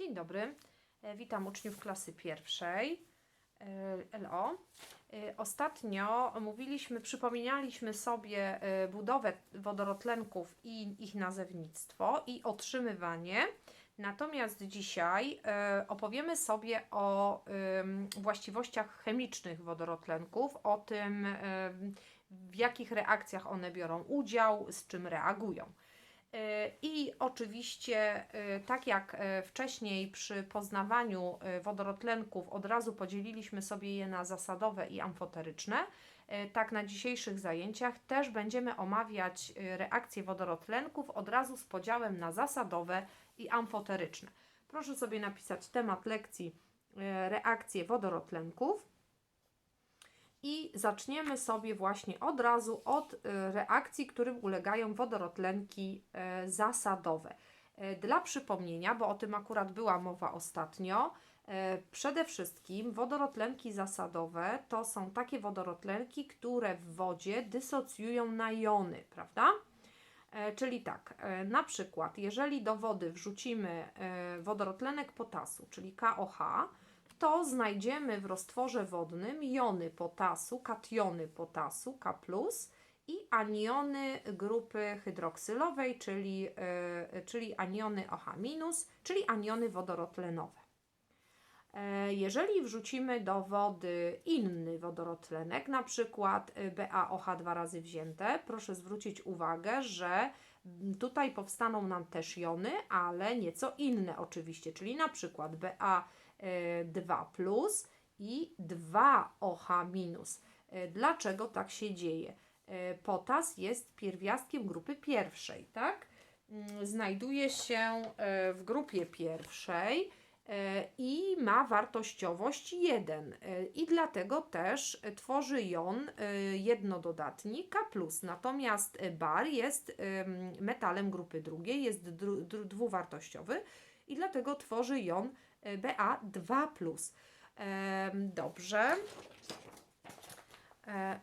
Dzień dobry, E, witam uczniów klasy pierwszej e, LO. E, Ostatnio mówiliśmy, przypominaliśmy sobie budowę wodorotlenków i ich nazewnictwo i otrzymywanie. Natomiast dzisiaj opowiemy sobie o właściwościach chemicznych wodorotlenków, o tym, w jakich reakcjach one biorą udział, z czym reagują. E, I oczywiście, e, tak jak e, wcześniej przy poznawaniu wodorotlenków od razu podzieliliśmy sobie je na zasadowe i amfoteryczne, tak na dzisiejszych zajęciach też będziemy omawiać reakcje wodorotlenków od razu z podziałem na zasadowe i amfoteryczne. Proszę sobie napisać temat lekcji reakcje wodorotlenków. I zaczniemy sobie właśnie od razu od y, reakcji, którym ulegają wodorotlenki e, zasadowe. E, Dla przypomnienia, bo o tym akurat była mowa ostatnio, przede wszystkim wodorotlenki zasadowe to są takie wodorotlenki, które w wodzie dysocjują na jony, prawda? Czyli tak, na przykład, jeżeli do wody wrzucimy wodorotlenek potasu, czyli KOH, to znajdziemy w roztworze wodnym jony potasu, kationy potasu K+, i aniony grupy hydroksylowej, czyli, e, czyli aniony OH-, czyli aniony wodorotlenowe. E, Jeżeli wrzucimy do wody inny wodorotlenek, na przykład y, BaOH dwa razy wzięte, proszę zwrócić uwagę, że tutaj powstaną nam też jony, ale nieco inne oczywiście, czyli na przykład Ba2 plus i 2OH-. E, Dlaczego tak się dzieje? E, Potas jest pierwiastkiem grupy pierwszej, tak? Mm, Znajduje się e, w grupie pierwszej i ma wartościowość 1 e, i dlatego też tworzy jon jednododatnik K+. Natomiast bar jest em, metalem grupy drugiej, jest dwuwartościowy i dlatego tworzy jon Ba2+. Em, Dobrze. E,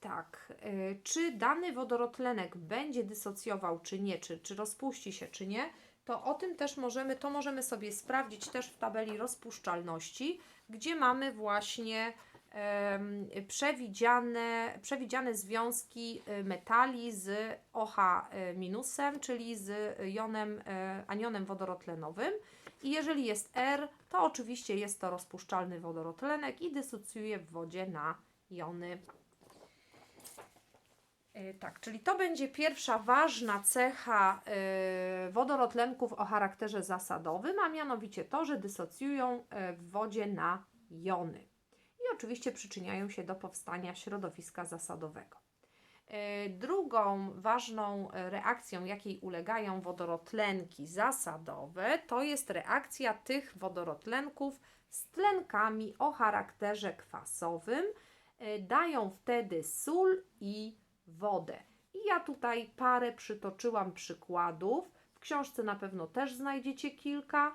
tak, y, czy dany wodorotlenek będzie dysocjował, czy nie, czy, czy rozpuści się, czy nie, to o tym też możemy, to możemy sobie sprawdzić też w tabeli rozpuszczalności, gdzie mamy właśnie przewidziane, przewidziane związki y, metali z OH czyli z jonem, y, anionem wodorotlenowym. I jeżeli jest R, to oczywiście jest to rozpuszczalny wodorotlenek i dysocjuje w wodzie na jony. E, Tak, czyli to będzie pierwsza ważna cecha wodorotlenków o charakterze zasadowym, a mianowicie to, że dysocjują e, w wodzie na jony. Oczywiście przyczyniają się do powstania środowiska zasadowego. E, Drugą ważną reakcją, jakiej ulegają wodorotlenki zasadowe, to jest reakcja tych wodorotlenków z tlenkami o charakterze kwasowym. E, Dają wtedy sól i wodę. I ja tutaj parę przytoczyłam przykładów. W książce na pewno też znajdziecie kilka.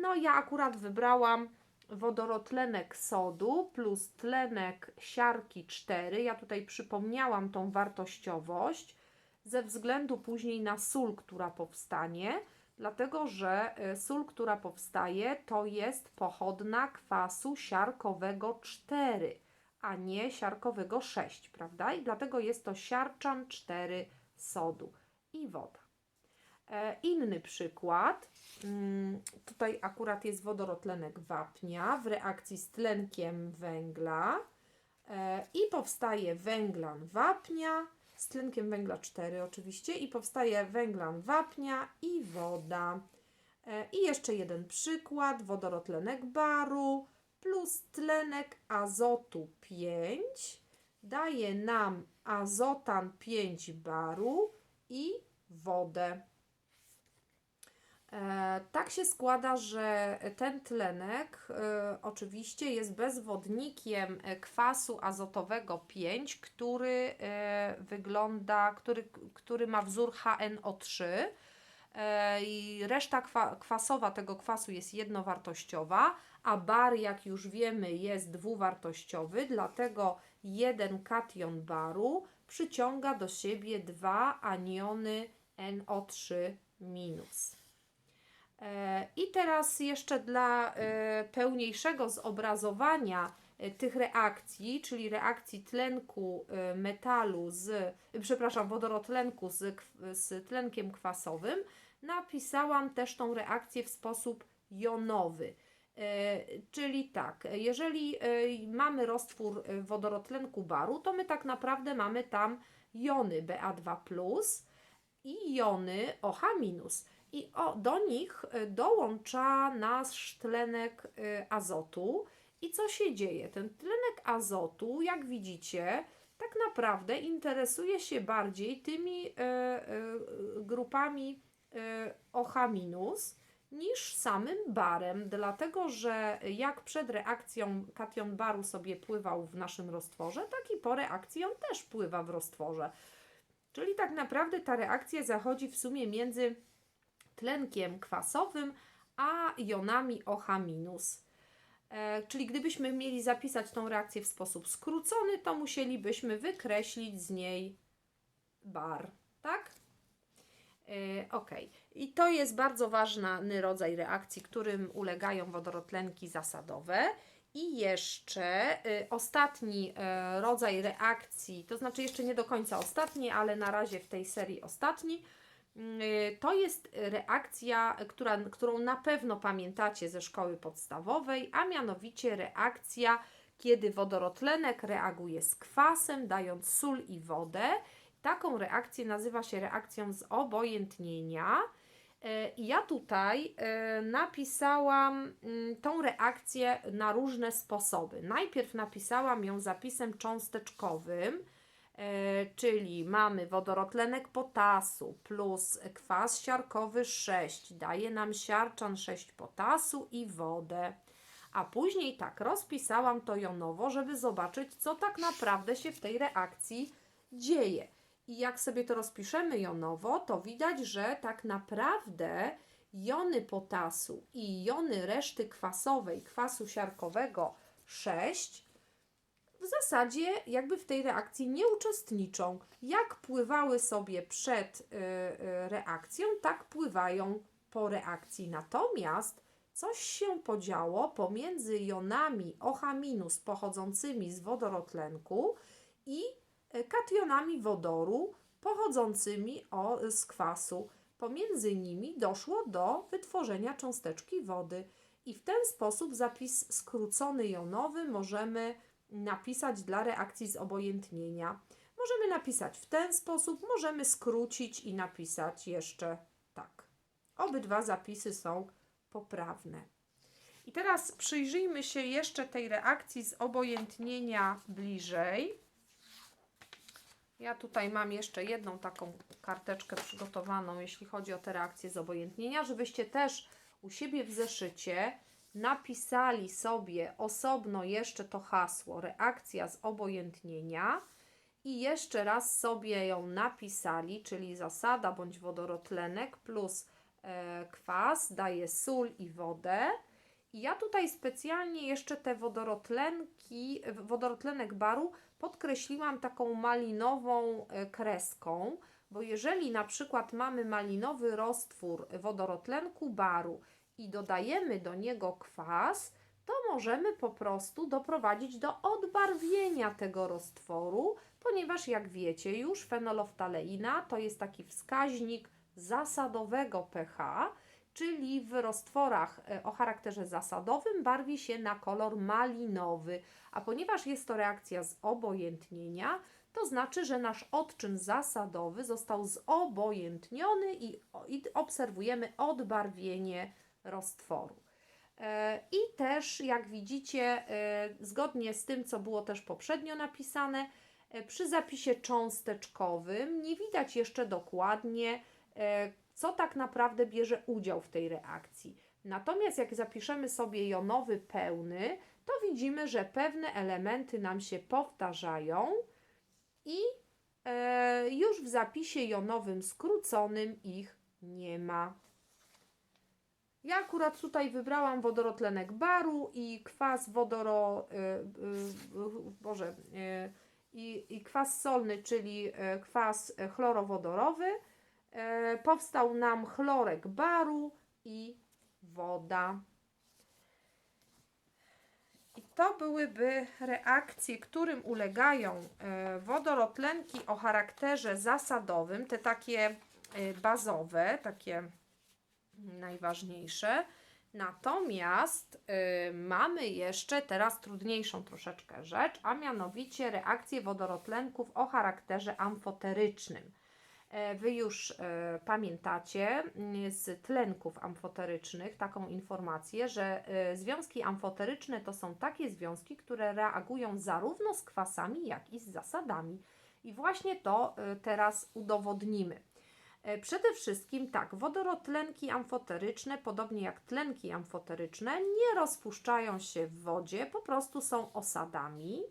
No ja akurat wybrałam wodorotlenek sodu plus tlenek siarki 4. Ja tutaj przypomniałam tą wartościowość ze względu później na sól, która powstanie, dlatego że e, sól, która powstaje, to jest pochodna kwasu siarkowego 4 a nie siarkowego 6, prawda? I dlatego jest to siarczan 4 sodu i woda. E, inny przykład, mm, tutaj akurat jest wodorotlenek wapnia w reakcji z tlenkiem węgla e, i powstaje węglan wapnia z tlenkiem węgla 4 oczywiście i powstaje węglan wapnia i woda. E, I jeszcze jeden przykład, wodorotlenek baru plus tlenek azotu 5 daje nam azotan 5 baru i wodę. E, tak się składa, że ten tlenek e, oczywiście jest bezwodnikiem e, kwasu azotowego 5, który wygląda, który, który ma wzór HNO3 e, i reszta kwa, kwasowa tego kwasu jest jednowartościowa, a bar, jak już wiemy, jest dwuwartościowy, dlatego jeden kation baru przyciąga do siebie dwa aniony NO3-. E, I teraz jeszcze dla e, pełniejszego zobrazowania e, tych reakcji, czyli reakcji tlenku metalu z, przepraszam, wodorotlenku z, z tlenkiem kwasowym, napisałam też tą reakcję w sposób jonowy. Czyli tak, jeżeli mamy roztwór wodorotlenku baru, to my tak naprawdę mamy tam jony Ba2 i jony OH-. I o, do nich e, dołącza nasz tlenek e, azotu. I co się dzieje? Ten tlenek azotu, jak widzicie, tak naprawdę interesuje się bardziej tymi e, grupami OH- niż samym barem, dlatego że jak przed reakcją kation baru sobie pływał w naszym roztworze, tak i po reakcji on też pływa w roztworze. Czyli tak naprawdę ta reakcja zachodzi w sumie między tlenkiem kwasowym a jonami OH-. E, czyli gdybyśmy mieli zapisać tą reakcję w sposób skrócony, to musielibyśmy wykreślić z niej bar, tak? E, ok. I to jest bardzo ważny rodzaj reakcji, którym ulegają wodorotlenki zasadowe. I jeszcze y, ostatni y, rodzaj reakcji, to znaczy jeszcze nie do końca ostatni, ale na razie w tej serii ostatni, to jest reakcja, która, którą na pewno pamiętacie ze szkoły podstawowej, a mianowicie reakcja, kiedy wodorotlenek reaguje z kwasem, dając sól i wodę. Taką reakcję nazywa się reakcją z obojętnienia. E, I ja tutaj e, napisałam mm, tą reakcję na różne sposoby. Najpierw napisałam ją zapisem cząsteczkowym, czyli mamy wodorotlenek potasu plus kwas siarkowy 6, daje nam siarczan 6 potasu i wodę. A później tak rozpisałam to jonowo, żeby zobaczyć, co tak naprawdę się w tej reakcji dzieje. I jak sobie to rozpiszemy jonowo, to widać, że tak naprawdę jony potasu i jony reszty kwasowej, kwasu siarkowego 6 w zasadzie jakby w tej reakcji nie uczestniczą. Jak pływały sobie przed y, y, reakcją, tak pływają po reakcji. Natomiast coś się podziało pomiędzy jonami OH- pochodzącymi z wodorotlenku i e, kationami wodoru pochodzącymi o, z kwasu. Pomiędzy nimi doszło do wytworzenia cząsteczki wody. I w ten sposób zapis skrócony jonowy możemy napisać dla reakcji zobojętnienia. Możemy napisać w ten sposób, możemy skrócić i napisać jeszcze tak. Obydwa zapisy są poprawne. I teraz przyjrzyjmy się jeszcze tej reakcji z obojętnienia bliżej. Ja tutaj mam jeszcze jedną taką karteczkę przygotowaną, jeśli chodzi o te reakcje z obojętnienia, żebyście też u siebie w zeszycie napisali sobie osobno jeszcze to hasło reakcja z obojętnienia i jeszcze raz sobie ją napisali, czyli zasada bądź wodorotlenek plus e, kwas daje sól i wodę. I ja tutaj specjalnie jeszcze te wodorotlenki, wodorotlenek baru podkreśliłam taką malinową e, kreską, bo jeżeli na przykład mamy malinowy roztwór wodorotlenku baru i dodajemy do niego kwas, to możemy po prostu doprowadzić do odbarwienia tego roztworu, ponieważ jak wiecie już fenoloftaleina to jest taki wskaźnik zasadowego pH, czyli w roztworach e, o charakterze zasadowym barwi się na kolor malinowy, a ponieważ jest to reakcja z obojętnienia, to znaczy, że nasz odczyn zasadowy został zobojętniony i, i obserwujemy odbarwienie roztworu. E, I też, jak widzicie, e, zgodnie z tym, co było też poprzednio napisane, e, przy zapisie cząsteczkowym nie widać jeszcze dokładnie, co tak naprawdę bierze udział w tej reakcji. Natomiast jak zapiszemy sobie jonowy pełny, to widzimy, że pewne elementy nam się powtarzają i już w zapisie jonowym skróconym ich nie ma. Ja akurat tutaj wybrałam wodorotlenek baru i kwas wodoro, y, y, Boże, y, i, i kwas solny, czyli kwas chlorowodorowy. Powstał nam chlorek baru i woda. I to byłyby reakcje, którym ulegają wodorotlenki o charakterze zasadowym, te takie bazowe, takie najważniejsze. Natomiast y, mamy jeszcze teraz trudniejszą troszeczkę rzecz, a mianowicie reakcje wodorotlenków o charakterze amfoterycznym. E, Wy już e, pamiętacie mm, z tlenków amfoterycznych taką informację, że e, związki amfoteryczne to są takie związki, które reagują zarówno z kwasami, jak i z zasadami. I właśnie to teraz udowodnimy. E, Przede wszystkim tak, wodorotlenki amfoteryczne, podobnie jak tlenki amfoteryczne, nie rozpuszczają się w wodzie, po prostu są osadami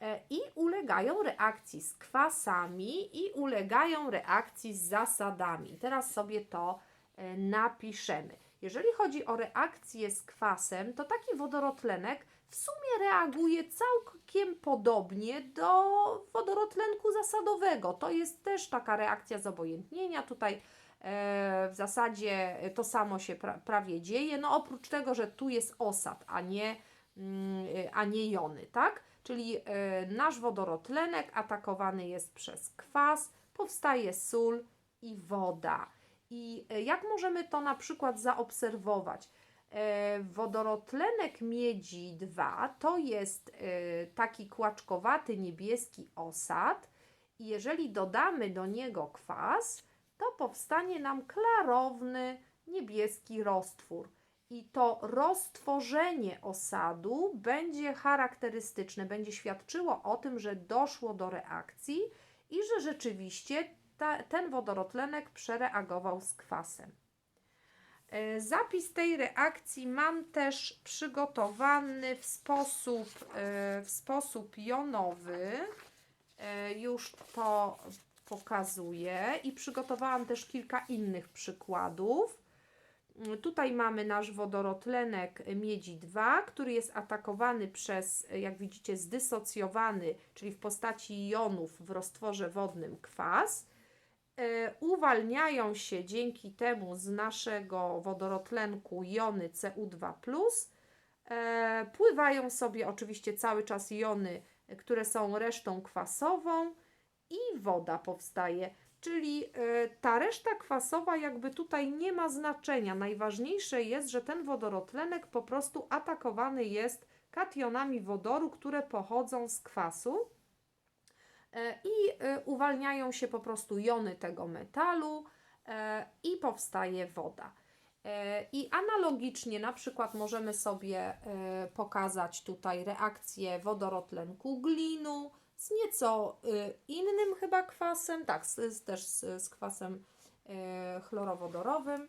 e, i ulegają reakcji z kwasami i ulegają reakcji z zasadami. Teraz sobie to e, napiszemy. Jeżeli chodzi o reakcję z kwasem, to taki wodorotlenek w sumie reaguje całkiem podobnie do wodorotlenku zasadowego. To jest też taka reakcja zobojętnienia. Tutaj e, w zasadzie to samo się pra, prawie dzieje, no oprócz tego, że tu jest osad, a nie, mm, a nie jony, tak? Czyli e, nasz wodorotlenek atakowany jest przez kwas, powstaje sól i woda. I e, jak możemy to na przykład zaobserwować? E, Wodorotlenek miedzi 2 to jest e, taki kłaczkowaty niebieski osad i jeżeli dodamy do niego kwas, to powstanie nam klarowny niebieski roztwór. I to roztworzenie osadu będzie charakterystyczne, będzie świadczyło o tym, że doszło do reakcji i że rzeczywiście ta, ten wodorotlenek przereagował z kwasem. E, Zapis tej reakcji mam też przygotowany w sposób, e, w sposób jonowy. E, Już to pokazuję i przygotowałam też kilka innych przykładów. Mm, Tutaj mamy nasz wodorotlenek miedzi 2, który jest atakowany przez, jak widzicie, zdysocjowany, czyli w postaci jonów w roztworze wodnym kwas uwalniają się dzięki temu z naszego wodorotlenku jony CO2+. E, pływają sobie oczywiście cały czas jony, e, które są resztą kwasową i woda powstaje. Czyli e, ta reszta kwasowa jakby tutaj nie ma znaczenia. Najważniejsze jest, że ten wodorotlenek po prostu atakowany jest kationami wodoru, które pochodzą z kwasu e, i e, uwalniają się po prostu jony tego metalu e, i powstaje woda. E, I analogicznie na przykład możemy sobie e, pokazać tutaj reakcję wodorotlenku glinu z nieco e, innym chyba kwasem, tak, z, też z, z kwasem e, chlorowodorowym.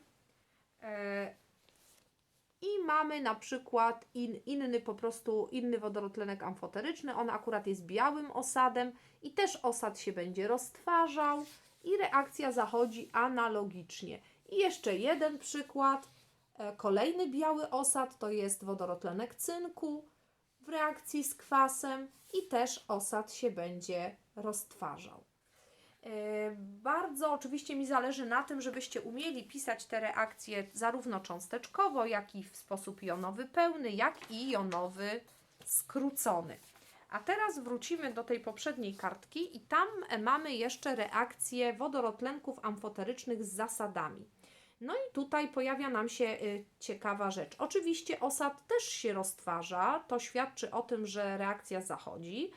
I mamy na przykład in, inny po prostu inny wodorotlenek amfoteryczny, on akurat jest białym osadem i też osad się będzie roztwarzał i reakcja zachodzi analogicznie. I jeszcze jeden przykład. E, Kolejny biały osad to jest wodorotlenek cynku w reakcji z kwasem i też osad się będzie roztwarzał. E, Bardzo oczywiście mi zależy na tym, żebyście umieli pisać te reakcje zarówno cząsteczkowo, jak i w sposób jonowy pełny, jak i jonowy skrócony. A teraz wrócimy do tej poprzedniej kartki i tam mamy jeszcze reakcje wodorotlenków amfoterycznych z zasadami. No i tutaj pojawia nam się y, ciekawa rzecz. Oczywiście osad też się roztwarza, to świadczy o tym, że reakcja zachodzi,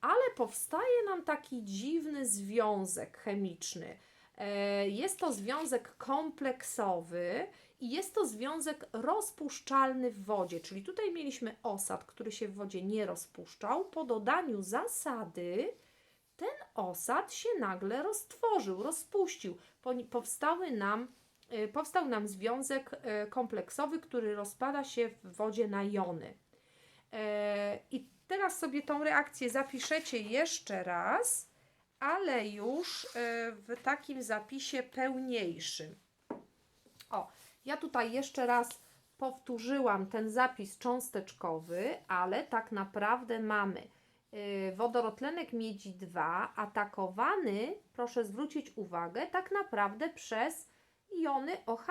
ale powstaje nam taki dziwny związek chemiczny. E, Jest to związek kompleksowy i jest to związek rozpuszczalny w wodzie, czyli tutaj mieliśmy osad, który się w wodzie nie rozpuszczał. Po dodaniu zasady ten osad się nagle roztworzył, rozpuścił. Po- Powstały nam, y, powstał nam związek y, kompleksowy, który rozpada się w wodzie na jony. E, I teraz sobie tą reakcję zapiszecie jeszcze raz, ale już y, w takim zapisie pełniejszym. O, ja tutaj jeszcze raz powtórzyłam ten zapis cząsteczkowy, ale tak naprawdę mamy y, wodorotlenek miedzi 2 atakowany, proszę zwrócić uwagę, tak naprawdę przez jony OH-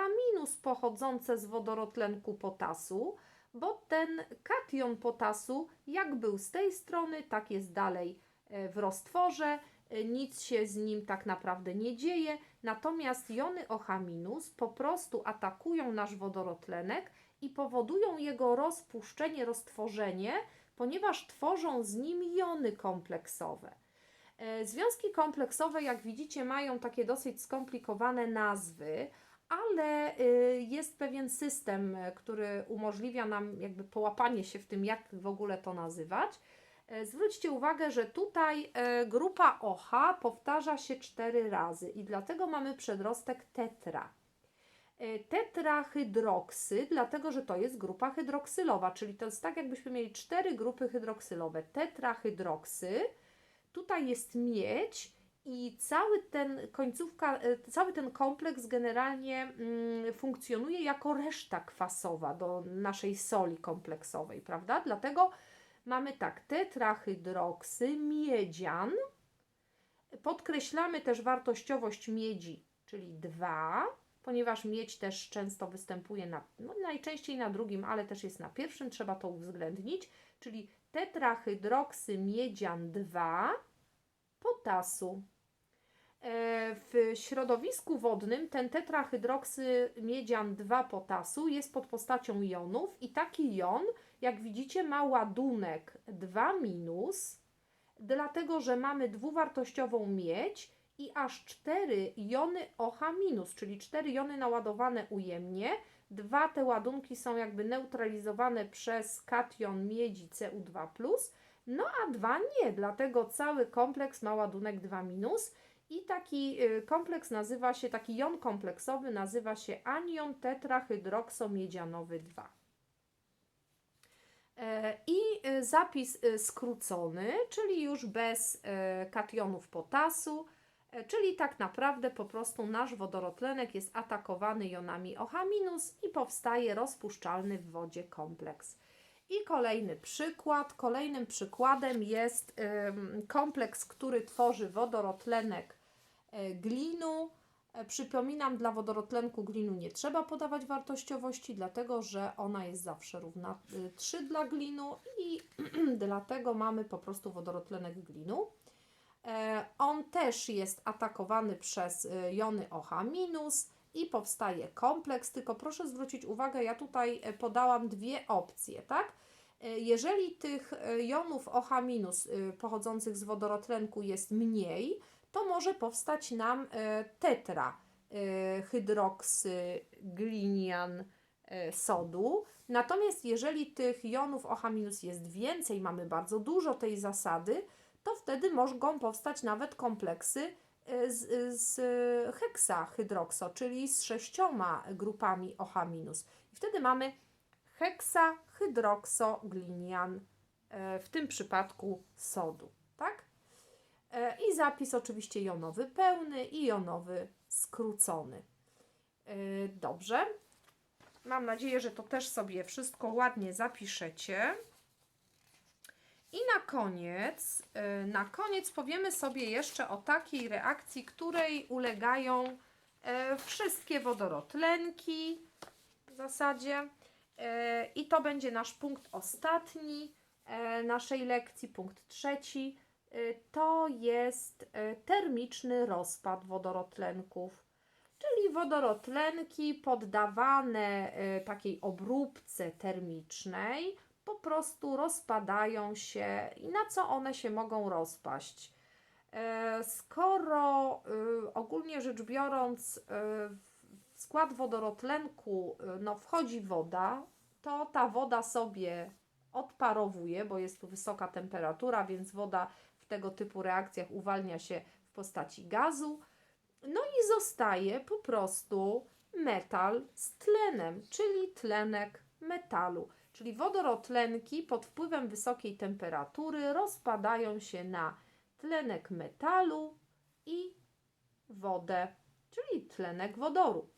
pochodzące z wodorotlenku potasu, bo ten kation potasu, jak był z tej strony, tak jest dalej e, w roztworze, e, nic się z nim tak naprawdę nie dzieje, natomiast jony OH- po prostu atakują nasz wodorotlenek i powodują jego rozpuszczenie, roztworzenie, ponieważ tworzą z nim jony kompleksowe. E, Związki kompleksowe, jak widzicie, mają takie dosyć skomplikowane nazwy, ale y, jest pewien system, który umożliwia nam jakby połapanie się w tym, jak w ogóle to nazywać. E, Zwróćcie uwagę, że tutaj e, grupa OH powtarza się cztery razy i dlatego mamy przedrostek tetra. E, Tetrahydroksy, dlatego że to jest grupa hydroksylowa, czyli to jest tak, jakbyśmy mieli cztery grupy hydroksylowe. Tetrahydroksy, tutaj jest miedź i cały ten końcówka, e, cały ten kompleks generalnie mm, funkcjonuje jako reszta kwasowa do naszej soli kompleksowej, prawda? Dlatego mamy tak, tetrahydroksy, miedzian. Podkreślamy też wartościowość miedzi, czyli 2, ponieważ miedź też często występuje na, no najczęściej na drugim, ale też jest na pierwszym, trzeba to uwzględnić, czyli tetrahydroksy miedzian 2 potasu. E, W środowisku wodnym ten tetrahydroksy miedzian 2 potasu jest pod postacią jonów i taki jon, jak widzicie, ma ładunek 2 minus, dlatego że mamy dwuwartościową miedź i aż 4 jony OH minus, czyli 4 jony naładowane ujemnie. Dwa te ładunki są jakby neutralizowane przez kation miedzi Cu2+, no a dwa nie, dlatego cały kompleks ma ładunek 2 minus. I taki y, kompleks nazywa się, taki jon kompleksowy nazywa się anion tetrahydroksomiedzianowy 2. E, I y, zapis y, skrócony, czyli już bez kationów potasu, e, czyli tak naprawdę po prostu nasz wodorotlenek jest atakowany jonami OH- i powstaje rozpuszczalny w wodzie kompleks. I kolejny przykład. Kolejnym przykładem jest kompleks, który tworzy wodorotlenek e, glinu. E, Przypominam, dla wodorotlenku glinu nie trzeba podawać wartościowości, dlatego że ona jest zawsze równa y, 3 dla glinu i dlatego mamy po prostu wodorotlenek glinu. E, On też jest atakowany przez y, jony OH- i powstaje kompleks, tylko proszę zwrócić uwagę, ja tutaj e, podałam dwie opcje, tak? E, Jeżeli tych e, jonów OH- pochodzących z wodorotlenku jest mniej, to może powstać nam tetra hydroksy glinian e, sodu. Natomiast jeżeli tych jonów OH- jest więcej, mamy bardzo dużo tej zasady, to wtedy mogą powstać nawet kompleksy z, z heksahydrokso, czyli z sześcioma grupami OH-. I wtedy mamy heksahydroksoglinian, e, w tym przypadku sodu, tak? E, I zapis oczywiście jonowy pełny i jonowy skrócony. E, Dobrze. Mam nadzieję, że to też sobie wszystko ładnie zapiszecie. I na koniec, e, na koniec powiemy sobie jeszcze o takiej reakcji, której ulegają e, wszystkie wodorotlenki w zasadzie. E, I to będzie nasz punkt ostatni naszej lekcji, punkt trzeci. To jest termiczny rozpad wodorotlenków, czyli wodorotlenki poddawane takiej obróbce termicznej po prostu rozpadają się i na co one się mogą rozpaść. E, Skoro y, ogólnie rzecz biorąc y, w skład wodorotlenku y, no, wchodzi woda, to ta woda sobie odparowuje, bo jest tu wysoka temperatura, więc woda w tego typu reakcjach uwalnia się w postaci gazu. No i zostaje po prostu metal z tlenem, czyli tlenek metalu. Czyli wodorotlenki pod wpływem wysokiej temperatury rozpadają się na tlenek metalu i wodę, czyli tlenek wodoru.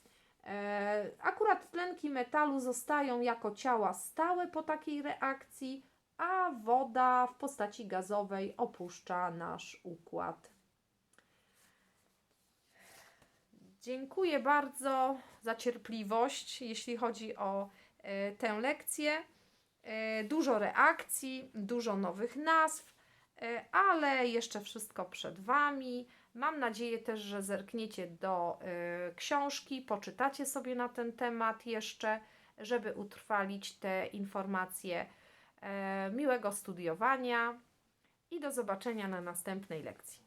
E, Akurat tlenki metalu zostają jako ciała stałe po takiej reakcji, a woda w postaci gazowej opuszcza nasz układ. Dziękuję bardzo za cierpliwość, jeśli chodzi o e, tę lekcję. E, dużo reakcji, dużo nowych nazw, e, ale jeszcze wszystko przed Wami. Mam nadzieję też, że zerkniecie do e, książki, poczytacie sobie na ten temat jeszcze, żeby utrwalić te informacje. Miłego studiowania i do zobaczenia na następnej lekcji.